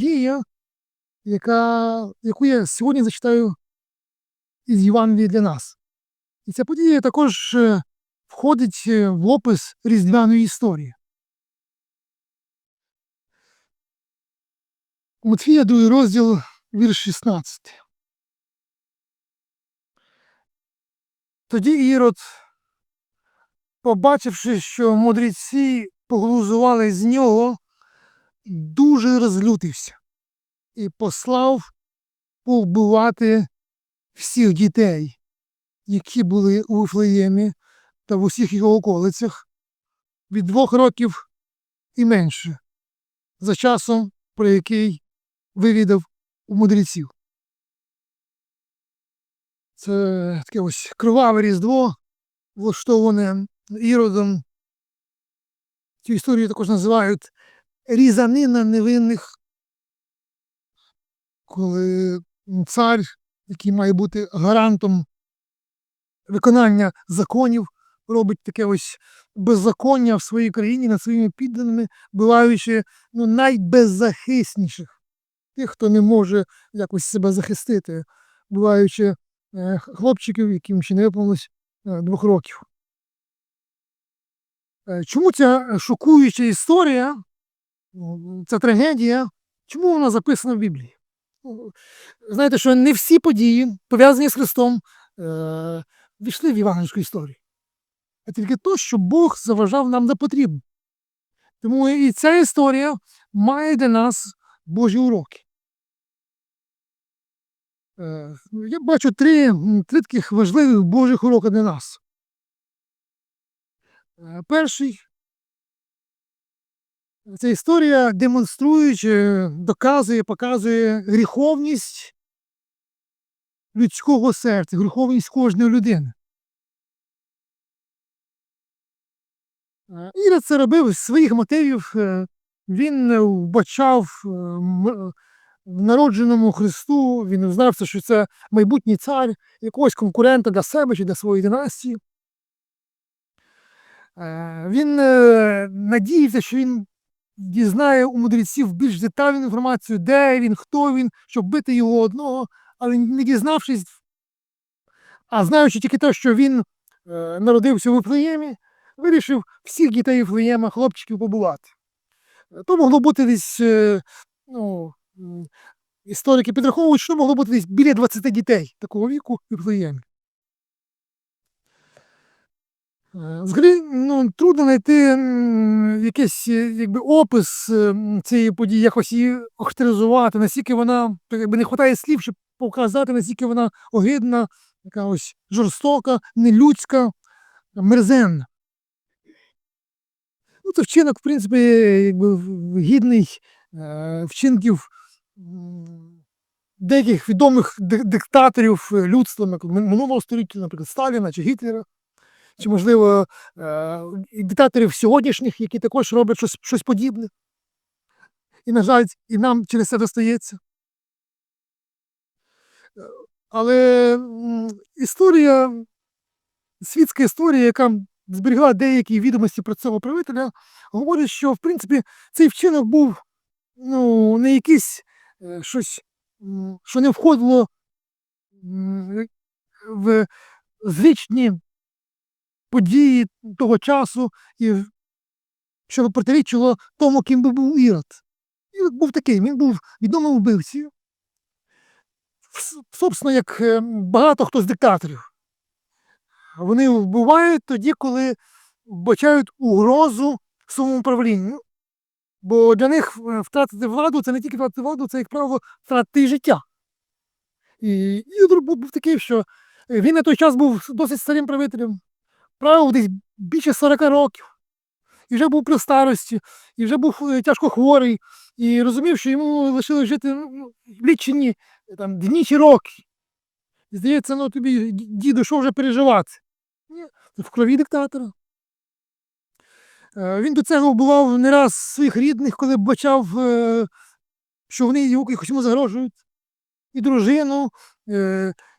дія, яка, яку я сьогодні зачитаю із Євангелії для нас. І ця подія також е, входить е, в опис різдвяної історії. Матфія, другий розділ, вірш 16. Тоді Ірод, побачивши, що мудреці поглузували з нього, дуже розлютився і послав повбивати всіх дітей, які були у Вифлеємі та в усіх його околицях від двох років і менше, за часом, про який вивідав у мудреців. Це таке ось криваве різдво, влаштоване іродом. Цю історію також називають різанина невинних, коли цар, який має бути гарантом виконання законів, робить таке ось беззаконня в своїй країні над своїми підданими, буваючи ну, найбеззахисніших, тих, хто не може якось себе захистити, буваючи е, хлопчиків, яким ще не виповнилось е, двох років. Е, Чому ця шокуюча історія, ну, ця трагедія, чому вона записана в Біблії? Ну, Знаєте, що не всі події, пов'язані з Христом, е, війшли в євангельську історію. А тільки то, що Бог заважав нам за потрібне. Тому і ця історія має для нас Божі уроки. Е, Я бачу три, три таких важливих Божих уроки для нас. Е, Перший це історія демонструючи, доказує, показує гріховність людського серця, гріховність кожної людини. Е, Ірод це робив з своїх мотивів. е, Він е, вбачав е, в народженому Христу, він знав, що це майбутній цар, якогось конкурента для себе чи для своєї династії. Е, Він е, надіявся, що він дізнає у мудреців більш детальну інформацію, де він, хто він, щоб бити його одного, але не дізнавшись, а знаючи тільки те, що він е, народився у Вифлеємі, вирішив всіх дітей Вифлеєма, хлопчиків побувати. То могло бути десь, е, ну, історики підраховують, що могло бути десь біля 20 дітей такого віку в Вифлеємі. Е, Взагалі, ну, трудно знайти якийсь е, якби, опис е, цієї події, якось її охарактеризувати, наскільки вона, якби не вистачає слів, щоб показати, наскільки вона огидна, така ось жорстока, нелюдська, мерзенна. Ну, це вчинок, в принципі, якби гідний е, вчинків деяких відомих диктаторів е, людства минулого століття, наприклад, Сталіна чи Гітлера чи, можливо, е, диктаторів сьогоднішніх, які також роблять щось, щось подібне. І, на жаль, і нам через це достається. Е, Але історія, світська історія, яка зберігла деякі відомості про цього правителя, говорить, що в принципі цей вчинок був ну, не якийсь е, щось, що не входило в звичні події того часу, і що протирічило тому, ким би був Ірод. Ірод був такий, він був відомим вбивцею. Собственно, як е, багато хто з диктаторів. Вони вбивають тоді, коли вбачають угрозу своєму правлінню. Бо для них е, втратити владу це не тільки втратити владу, це, як правило, втратити життя. І Ігор був, був такий, що е, він на той час був досить старим правителем, правив десь більше 40 років, і вже був при старості, і вже був е, тяжко хворий, і розумів, що йому лишилось жити ну, лічені е, там, дні чи роки. І здається, ну тобі, діду, що вже переживати? Ні, в крові диктатора. Е, Він до цього вбивав не раз своїх рідних, коли бачав, що вони йому загрожують. І дружину,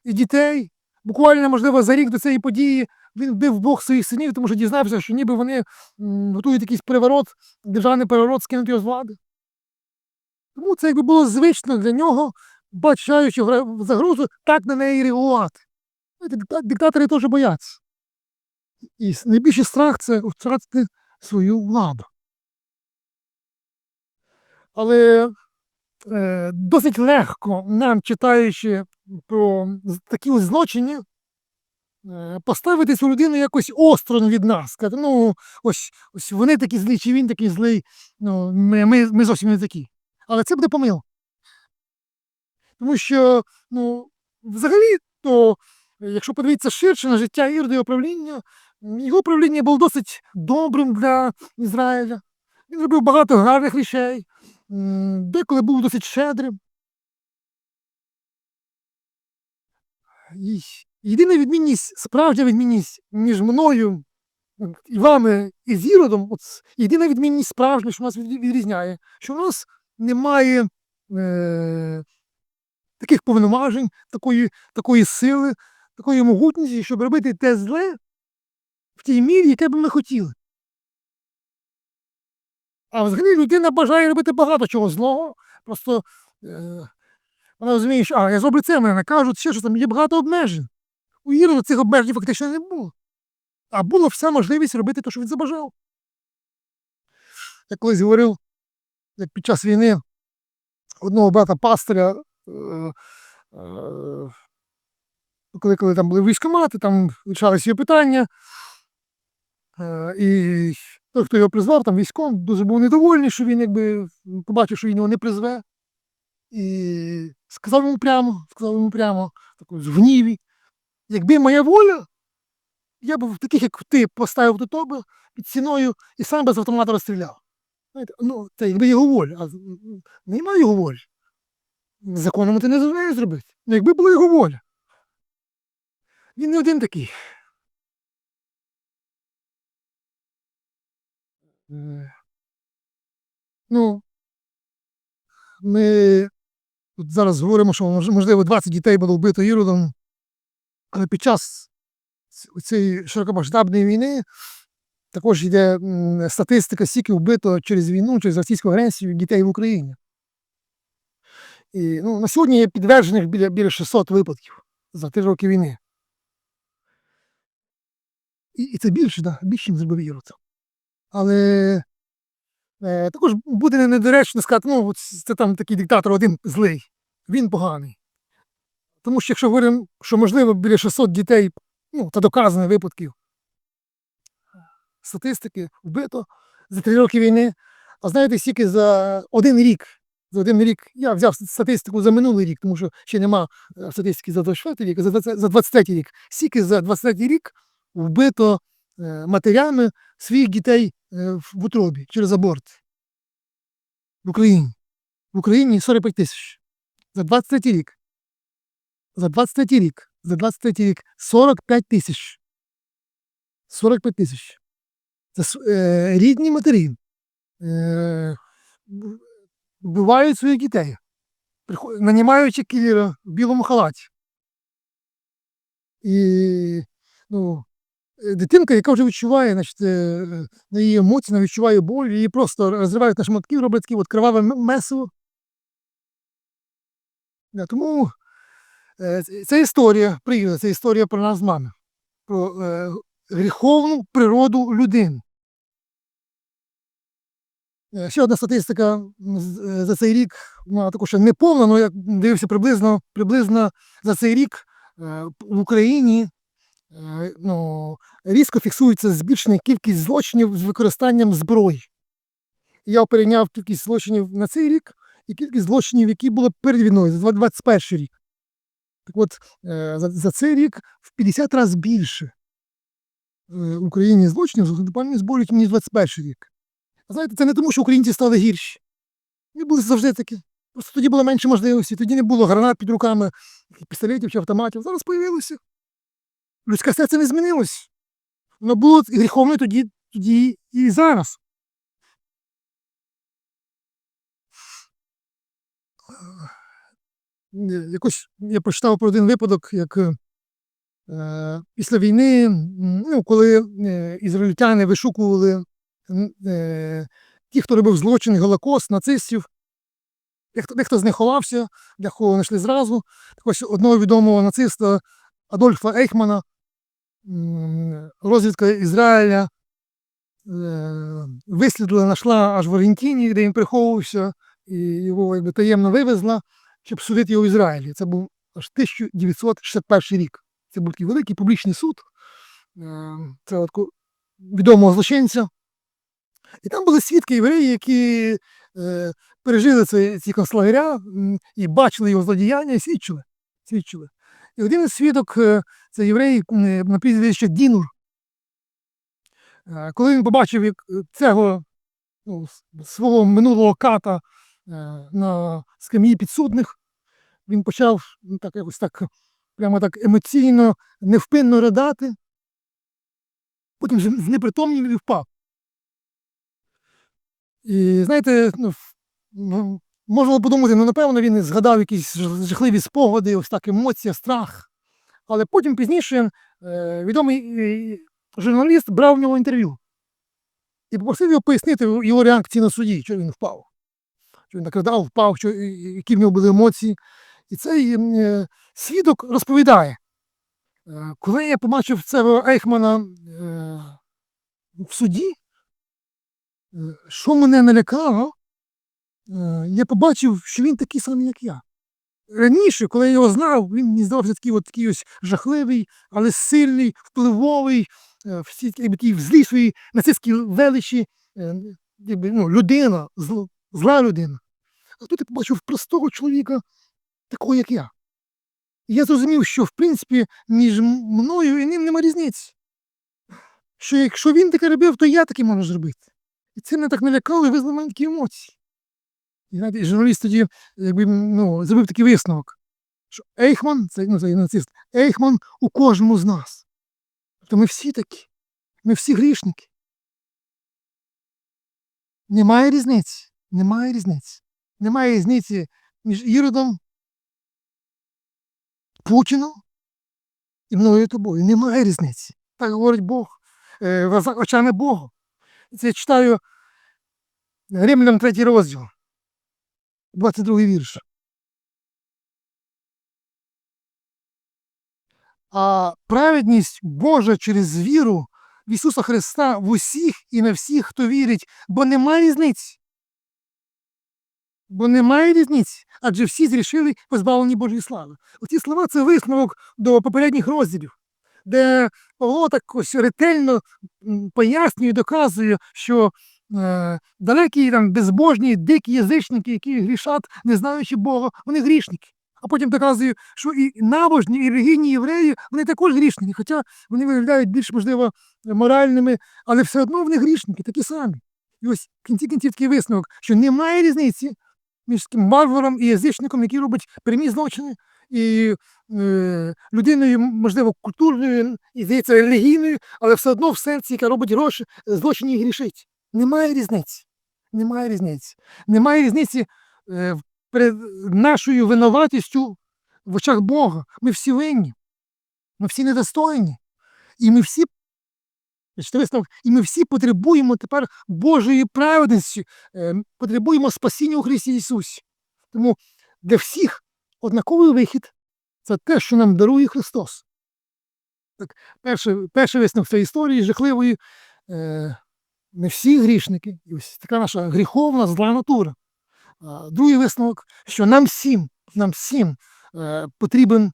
і дітей. Буквально, можливо, за рік до цієї події він вбив двох своїх синів, тому що дізнався, що ніби вони готують якийсь переворот, державний переворот, скинуть його з влади. Тому це якби було звично для нього, бачаючи загрозу, так на неї реагувати. Диктатори теж бояться. І найбільший страх це втратити свою владу. Але е, досить легко нам, читаючи про такі злочини, поставити цю людину якось осторонь від нас. Сказати, ну, ось, ось вони такі злі, чи він такий злий, ну, ми, ми, ми зовсім не такі. Але це буде помилка. Тому що, ну, взагалі, то, е, якщо подивитися ширше на життя Ірода і його правління, його правління було досить добрим для Ізраїля. Він робив багато гарних речей, деколи був досить щедрим. Єдина відмінність, справжня відмінність між мною і вами і з Іродом, от єдина відмінність справжня, що нас відрізняє, що в нас немає е, таких повноважень, такої, такої сили, такої могутності, щоб робити те зле в тій мірі, яке б ми хотіли. А взагалі людина бажає робити багато чого злого. Просто е, вона розуміє, що а, я зроблю це, мене накажуть, ще що там є багато обмежень. У Ірода цих обмежень фактично не було. А була вся можливість робити те, що він забажав. Я колись говорив, як під час війни одного брата пастиря, е, е, коли, коли там були військомати, там вирішалися його питання. Е, і той, хто його призвав, там військом, дуже був недовольний, що він якби побачив, що він його не призве. І сказав йому прямо, сказав йому прямо, такою в гніві, якби моя воля, я б таких, як ти, поставив до тебе під стіною і сам без автомата розстріляв. Знаєте, ну, це якби його воля, а немає його волі. Законом ти не дозволяєш зробити. Ну, якби була його воля. Він не один такий. Е, Ну, ми тут зараз говоримо, що можливо 20 дітей було вбито Іродом, під час цієї широкомасштабної війни також йде статистика, скільки вбито через війну, через російську агресію дітей в Україні. І ну, на сьогодні є підтверджених біля, біля 600 випадків за три роки війни. І, і це більше, да, більше, ніж зробив Ірод. Але е, також буде недоречно сказати, ну, це там такий диктатор один злий, він поганий. Тому що якщо говоримо, що можливо біля 600 дітей, ну, та доказано випадків статистики вбито за три роки війни. А знаєте, скільки за один рік, за один рік, я взяв статистику за минулий рік, тому що ще нема е, статистики за 24 рік, а за 20 23 рік. Скільки за 23 рік вбито е, матерями своїх дітей е, в утробі через аборт в Україні. В Україні 45 тисяч. За 23 рік. За 23 рік. За 23 рік 45 тисяч. 45 тисяч. Це е, рідні матері. Е, вбивають своїх дітей, нанімаючи кілера в білому халаті. І ну, дитинка, яка вже відчуває, значить, е, на її емоції, відчуває боль, її просто розривають на шматки, роблять таке от криваве м- месиво. Да, тому це історія, приїзд, це історія про нас з вами, про е, гріховну природу людини. Е, Ще одна статистика е, за цей рік, вона також не повна, але я дивився приблизно, приблизно за цей рік в Україні ну, різко фіксується збільшена кількість злочинів з використанням зброї. Я порівняв кількість злочинів на цей рік і кількість злочинів, які були перед війною, за 2021 рік. Так от, е, за, за цей рік в 50 разів більше е, Україні злочинів з вогнепальної зброї, ніж 21 рік. А знаєте, це не тому, що українці стали гірші. Вони були завжди такі. Просто тоді було менше можливостей, тоді не було гранат під руками, пістолетів чи автоматів. Зараз появилося. Людське серце не змінилось. Воно було гріховне тоді, тоді і зараз. Якось я прочитав про один випадок, як е, е, після війни, ну, коли е, ізраїльтяни вишукували е, ті, хто робив злочини, Голокост, нацистів, Дехто, дехто з них ховався, дехто знайшли зразу. Так ось одного відомого нациста Адольфа Ейхмана, розвідка Ізраїля е, вислідила, знайшла аж в Аргентині, де він приховувався, і його якби, таємно вивезла, щоб судити його в Ізраїлі. Це був аж 1961 рік. Це був такий великий публічний суд. Е, Це відомого злочинця. І там були свідки євреї, які е, пережили ці, ці концлагеря і бачили його злодіяння і свідчили. свідчили. І один із свідок е, це єврей на прізвище Дінур. Коли він побачив цього ну, свого минулого ката на скам'ї підсудних, він почав ну, так, якось так, прямо так емоційно, невпинно ридати. Потім знепритомнів і впав. І знаєте, ну, ну, можна подумати, ну напевно він згадав якісь жахливі спогади, ось так емоція, страх. Але потім пізніше е, відомий е, журналіст брав в нього інтерв'ю і попросив його пояснити його реакції на суді, що він впав. Що він так ридав, впав, що, які в нього були емоції. І цей е, свідок розповідає, е, коли я побачив цього Ейхмана е, в суді, Що мене налякало, я побачив, що він такий самий, як я. Раніше, коли я його знав, він мені здавався такий, от, такий ось жахливий, але сильний, впливовий, всі ті злі свої нацистські величі, ну, людина, зла людина. А тут я побачив простого чоловіка, такого, як я. І я зрозумів, що в принципі між мною і ним нема різниці. Що якщо він таке робив, то я таке можу зробити. І це мене так налякало і визвало в мене такі емоції. І знаєте, журналіст тоді якби, ну, зробив такий висновок, що Ейхман, це, ну, це нацист, Ейхман у кожному з нас. Тобто ми всі такі, ми всі грішники. Немає різниці. Немає різниці. Немає різниці між Іродом, Путіном і мною тобою. Немає різниці. Так говорить Бог, е, очами Бога. Це я читаю Римлянам третій розділ, 22 вірш. А праведність Божа через віру в Ісуса Христа в усіх і на всіх, хто вірить, бо немає різниці. Бо немає різниці, адже всі зрішили позбавлені Божої слави. Оці слова це висновок до попередніх розділів, де Павло так ось ретельно пояснює, доказує, що е, далекі там безбожні, дикі язичники, які грішать, не знаючи Бога, вони грішники. А потім доказує, що і набожні, і релігійні євреї, вони також грішники, хоча вони виглядають більш, можливо, моральними, але все одно вони грішники, такі самі. І ось в кінці кінців такий висновок, що немає різниці між таким і язичником, який робить прямі злочини, і е, людиною, можливо, культурною і здається, релігійною, але все одно в серці, яка робить гроші, злочині і грішить. Немає різниці. Немає різниці. Немає різниці е, перед нашою винуватістю в очах Бога. Ми всі винні, ми всі недостойні. І ми всі висновок, і ми всі потребуємо тепер Божої праведності, е, потребуємо спасіння у Христі Ісусі. Тому для всіх однаковий вихід це те, що нам дарує Христос. Так, перший, перший висновок цієї історії жахливої. Е, ми всі грішники, і ось така наша гріховна зла натура. Другий висновок, що нам всім, нам всім е, потрібен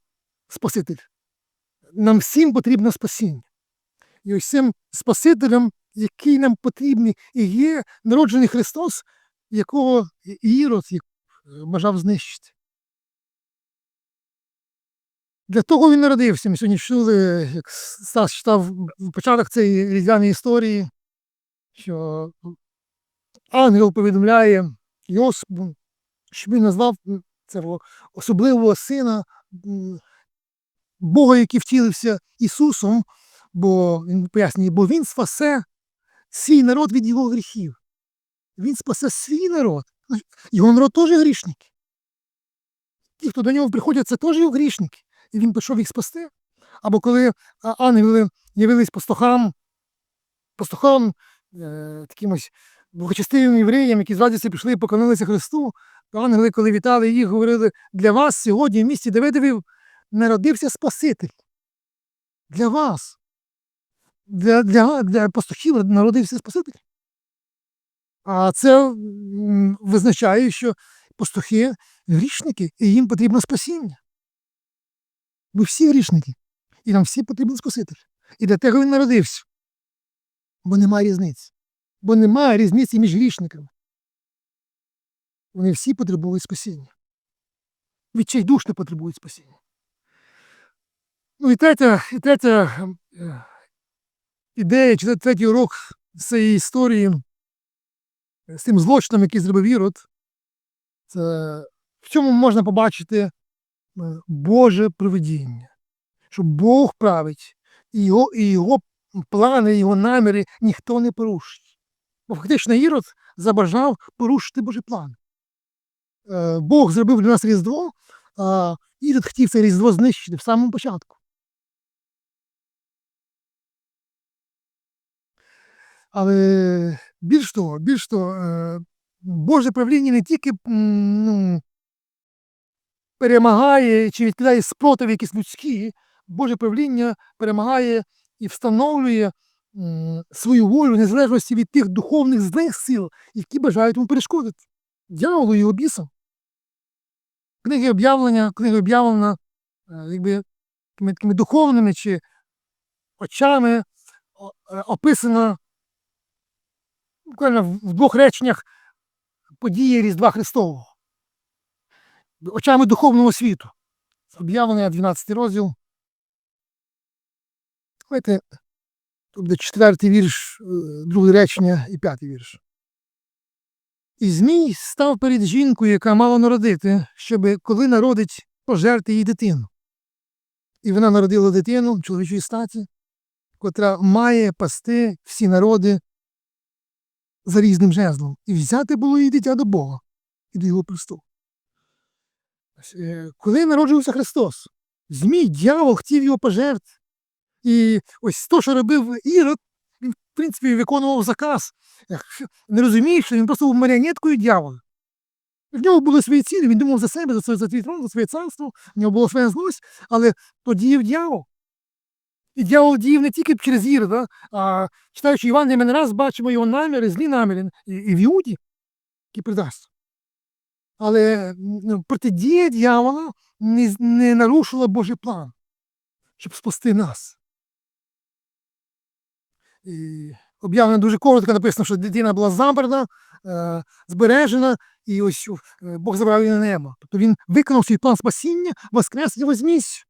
Спаситель. Нам всім потрібне спасіння. І цим Спасителем, який нам потрібний, і є народжений Христос, якого Ірод е, бажав знищити. Для того він народився. Ми сьогодні чули, як Стас читав початок цієї різдвяної історії, що ангел повідомляє Йосипу, що він назвав цього особливого сина Бога, який втілився Ісусом, бо він пояснює, бо він спасе свій народ від його гріхів. Він спасе свій народ. Його народ теж грішники. Ті, хто до нього приходять, це теж його грішники. І він пішов їх спасти. Або коли ангели явились пастухам, пастухам, е, таким благочестивим євреям, які з радістю пішли і поклонилися Христу, то ангели, коли вітали їх, говорили, для вас сьогодні в місті Давидові народився Спаситель. Для вас. Для, для, для пастухів народився Спаситель. А це визначає, що пастухи грішники, і їм потрібно спасіння. Ми всі грішники, і нам всі потрібен Спаситель. І для того він народився. Бо немає різниці. Бо немає різниці між грішниками. Вони всі потребують спасіння. Відчайдушно потребують спасіння. Ну і третя, і третя е, ідея, чи третій урок цієї історії з тим злочином, який зробив Ірод, це в цьому можна побачити е, Боже провидіння, що Бог править, і його, і його плани, його наміри ніхто не порушить. Бо фактично Ірод забажав порушити Божий план. Е, Бог зробив для нас Різдво, а Ірод хотів це Різдво знищити в самому початку. Але більш того, більш того, е, Боже правління не тільки ну, перемагає чи відкидає спротив якісь людські, Боже правління перемагає і встановлює свою волю в незалежності від тих духовних злих сил, які бажають йому перешкодити. Дьяволу і обісам. Книги об'явлення, книги об'явлення е, якби, такими, духовними чи очами е, описано буквально в двох реченнях події Різдва Христового. Очами духовного світу. Об'явлення 12 розділ. Давайте тут буде четвертий вірш, е, друге речення і п'ятий вірш. І Змій став перед жінкою, яка мала народити, щоб коли народить, пожерти їй дитину. І вона народила дитину чоловічої статі, котра має пасти всі народи за різним жезлом. І взяти було їй дитя до Бога і до його престолу. Е, Коли народжувався Христос, Змій, дьявол хотів його пожерти. І ось то, що робив Ірод, він, в принципі, виконував заказ. Не розумієш, що він просто був маріонеткою дьявола. В нього були свої цілі, він думав за себе, за своє свій трон, за своє царство, в нього було своя злость, але то діяв дьявол. І дьявол діяв не тільки через Ірода, а читаючи Іван, ми не раз бачимо його наміри, злі наміри і, і в Іуді, який придасть. Але ну, протидія дьявола не, не нарушила Божий план, щоб спасти нас. І об'явлено дуже коротко написано, що дитина була забрана, е, збережена, і ось е, Бог забрав її на небо. Тобто він виконав свій план спасіння, воскрес і вознісся.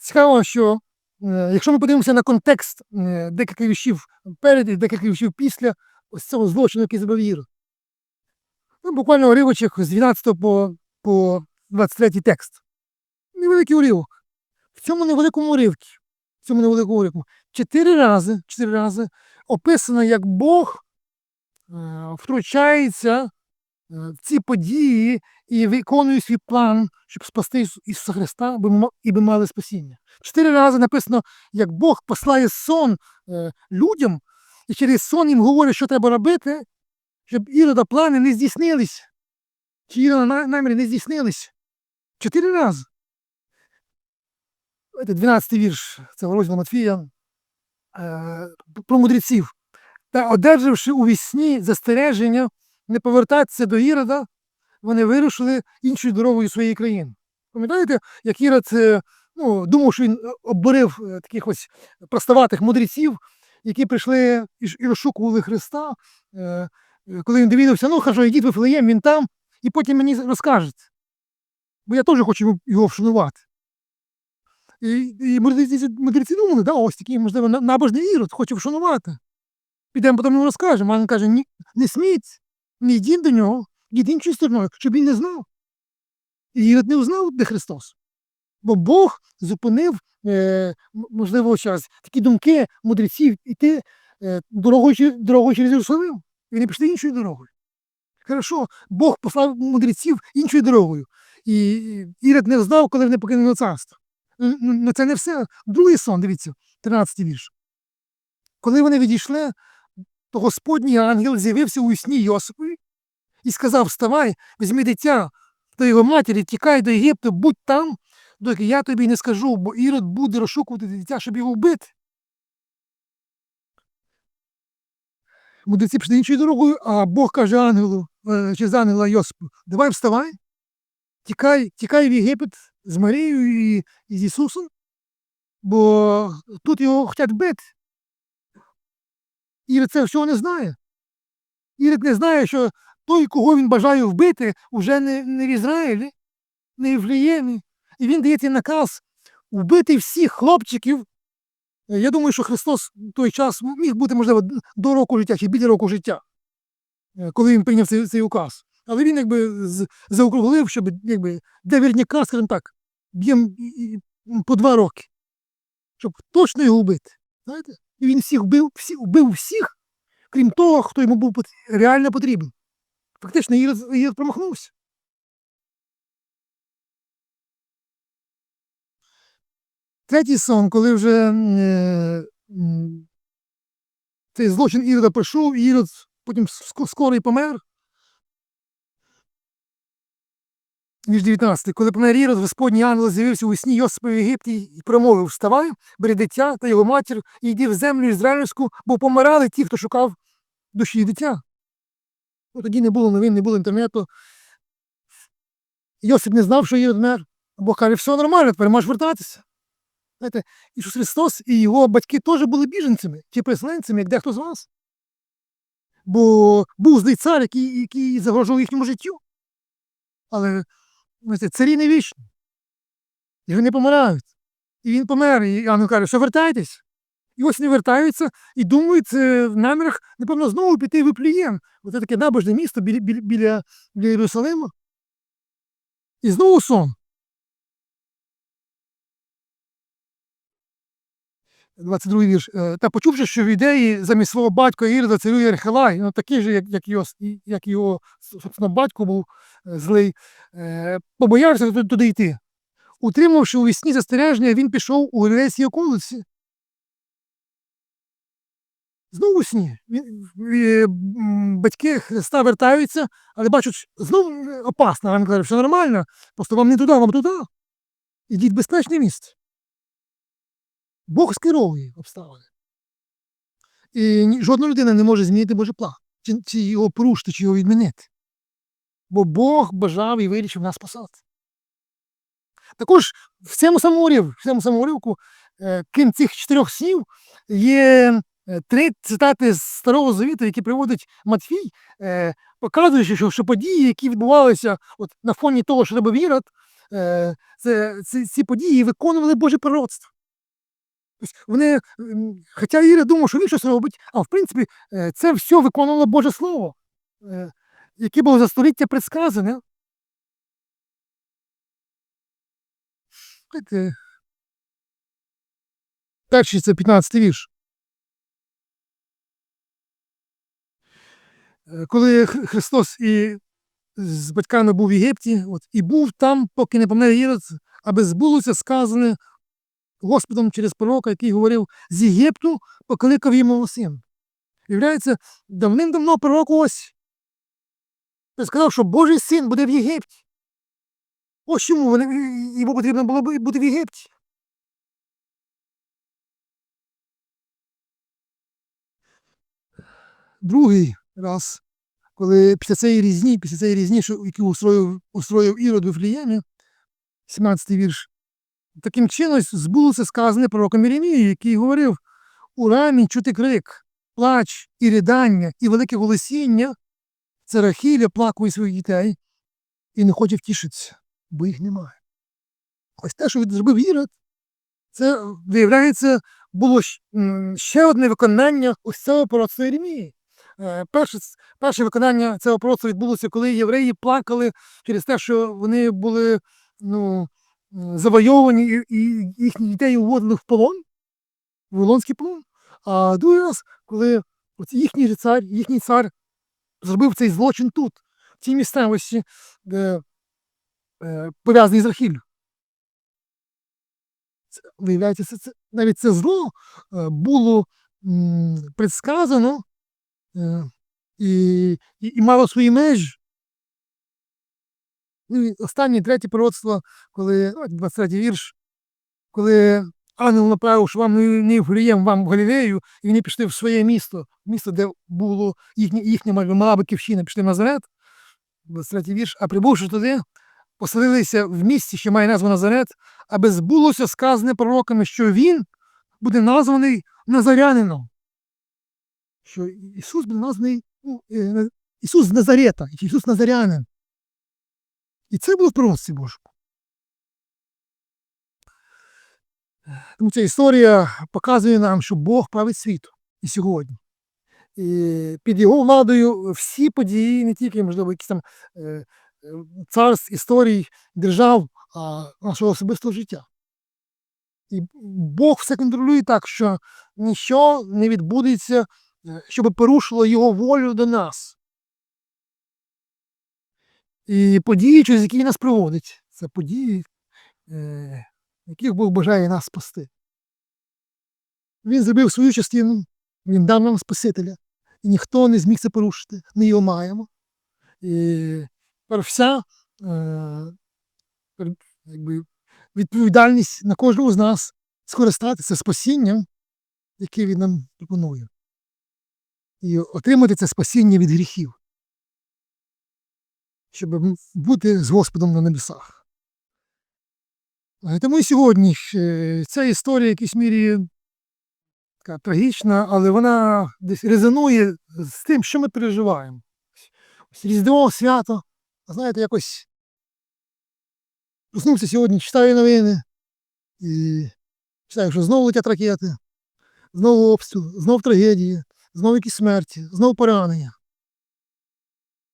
Цікаво, що е, якщо ми подивимося на контекст е, декілька віршів перед і декілька віршів після ось цього злочину, який зробив Ірод. Ну, буквально уривочок з 12 по, по 23 текст. Невеликий уривок. В цьому невеликому уривці, в цьому невеликому уривку, чотири рази, чотири рази описано, як Бог е, втручається ці події і виконує свій план, щоб спасти Ісуса Христа, і би мали спасіння. Чотири рази написано, як Бог послає сон е, людям, і через сон їм говорить, що треба робити, щоб ірода плани не здійснились. Чи ірода на- наміри не здійснились. Чотири рази. Це 12 вірш цього розділу Матфія е, про мудреців. Та одержавши у вісні застереження не повертатися до Ірода, вони вирушили іншою дорогою своєї країни. Пам'ятаєте, як Ірод ну, думав, що він е, обборив е, таких ось проставатих мудреців, які прийшли і розшукували Христа. Е, Коли він довідався, ну хорошо, йдіть в Вифлеєм, він там, і потім мені розкажете. Бо я теж хочу його вшанувати. І, і мудреці, мудреці думали, да, ось такий, можливо, на- набожний ірод, хоче вшанувати. Підемо потім йому розкажемо. А він каже, ні, не сміть, не йдіть до нього, йдіть іншою стороною, щоб він не знав. І Ірод не узнав, де Христос. Бо Бог зупинив, е, можливо, зараз такі думки мудреців іти е, дорогою, дорогою через Єрусалим. І вони пішли іншою дорогою. Хорошо, Бог послав мудреців іншою дорогою. І Ірод не знав, коли вони покинули царство. Ну, це не все. Другий сон, дивіться, 13 вірш. Коли вони відійшли, то Господній ангел з'явився у сні Йосипові і сказав: Вставай, візьми дитя та його матері, тікай до Єгипту, будь там, доки я тобі не скажу, бо Ірод буде розшукувати дитя, щоб його вбити. Мудреці пішли іншою дорогою, а Бог каже ангелу, е, чи з ангела Йосипу, давай вставай, тікай, тікай в Єгипет з Марією і, і з Ісусом, бо тут його хочуть бити. Ірод це всього не знає. Ірод не знає, що той, кого він бажає вбити, вже не, не в Ізраїлі, не в Віємі. І він дає цей наказ вбити всіх хлопчиків. Е, Я думаю, що Христос в той час міг бути, можливо, до року життя чи біля року життя, е, коли він прийняв цей, цей указ. Але він якби заокруглив, щоб якби, для вірняка, скажімо так, б'єм і- і по два роки, щоб точно його вбити. Знаєте? І він всіх вбив, всі, вбив всіх, крім того, хто йому був реально потрібен. Фактично, Ірод, промахнувся. Третій сон, коли вже е, цей злочин Ірода пройшов, і Ірод потім скоро і помер. Ніж 19. Коли помер Ірод, Господній ангел з'явився у сні Йосипа в Єгипті і промовив: Вставай, бери дитя та його матір і йди в землю ізраїльську, бо помирали ті, хто шукав душі дитя. Ну, тоді не було новин, не було інтернету. Йосип не знав, що Ірод мер. Бог каже, все нормально, тепер можеш вертатися. Знаєте, Ісус Христос і його батьки теж були біженцями чи переселенцями, як дехто з вас. Бо був злий цар, який, який загрожував їхньому життю. Але царі не вічні. І вони помирають. І він помер. І ангел каже, що вертайтесь. І ось вони вертаються і думають е, в намірах, напевно, знову піти в Виплієм. Оце таке набожне місто біля, біля, біля, Єрусалима. І знову сон. 22 вірш. Е, Та почувши, що в ідеї замість свого батька Ірода царює Архилай, ну такий же, як, як, його, як його собственно, батько був е, злий, е, побоявся туди, йти. Утримавши у вісні застереження, він пішов у Галілейській околиці. Знову сні. Батьки Христа вертаються, але бачать, знову опасно. Він каже, що нормально, просто вам не туди, вам туди. Ідіть в безпечне місце. Бог скеровує обставини. І жодна людина не може змінити Божий план, чи, чи його порушити, чи його відмінити. Бо Бог бажав і вирішив нас спасати. Також в цьому самому уривку, в цьому самому е, крім цих чотирьох слів, є е, три цитати з Старого Завіту, які приводить Матфій, е, показуючи, що, що події, які відбувалися от, на фоні того, що робив Ірод, це, ці, ці події виконували Боже пророцтво. Вони, хоча Іра думав, що він щось робить, а в принципі е, це все виконувало Боже Слово, е, яке було за століття предсказане. Перший це 15 вірш. Е, Коли Христос і з батьками був в Єгипті, от, і був там, поки не помер Ірод, аби збулося сказане Господом через пророка, який говорив, з Єгипту покликав йому син. Виявляється, давним-давно пророк ось сказав, що Божий син буде в Єгипті. Ось чому йому потрібно було бути в Єгипті. Другий раз, коли після цієї різні, після цієї різні, що, устроїв, устроїв Ірод в Вифлеємі, 17 вірш, таким чином збулося сказане пророком Єремії, який говорив, у рамі чути крик, плач і ридання, і велике голосіння, це Рахіля плакує своїх дітей і не хоче втішитися, бо їх немає. Ось те, що зробив Ірод, це, виявляється, було ще одне виконання ось цього пророцтва Єремії. Е, Перше, перше виконання цього пророцтва відбулося, коли євреї плакали через те, що вони були ну, завойовані і, їхні дітей уводили в полон, в Вавилонський полон. А другий раз, коли їхній цар, їхній цар зробив цей злочин тут, в цій місцевості, де е, пов'язаний з Рахіллю. Це, виявляється, це, це, навіть це зло е, було м, предсказано е, і, і, і мало свої межі. Ну, і останнє третє пророцтво, коли ну, 23 вірш, коли ангел направив, що вам не- в Галілеєм, вам в Галілею, і вони пішли в своє місто, місто, де було їхня, їхня мала батьківщина, пішли в Назарет, 23 вірш, а прибувши туди, поселилися в місті, що має назву Назарет, аби збулося сказане пророками, що він буде названий Назарянином. Що Ісус буде названий ну, е, Ісус з Назарета, Ісус Назарянин. І це було в пророцтві Божому. Тому ця історія показує нам, що Бог править світу і сьогодні. І під його владою всі події, не тільки, можливо, якісь там е, е, царств, історій, держав, а нашого особистого життя. І Бог все контролює так, що нічого не відбудеться, е, щоб порушило його волю до нас. І події, через які нас проводить, це події, е, яких Бог бажає нас спасти. Він зробив свою частину, він дав нам Спасителя, і ніхто не зміг це порушити. Ми його маємо. І вся е, якби, відповідальність на кожного з нас скористатися спасінням, яке він нам пропонує. І отримати це спасіння від гріхів, щоб бути з Господом на небесах. Е, Тому і сьогодні ця історія в якійсь мірі така трагічна, але вона десь резонує з тим, що ми переживаємо. Різдво, свято, знаєте, якось проснувся сьогодні, читаю новини і читаю, що знову летять ракети, знову обстріл, знову трагедії, знову якісь смерті, знову поранення.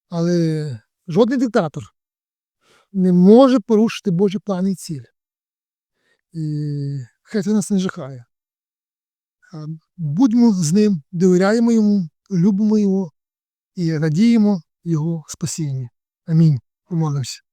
Але жодний диктатор не може порушити Божі плани і цілі. І хай це нас не жахає. Будьмо з ним, довіряємо йому, любимо його і радіємо його спасінню. Амінь. Помолимося.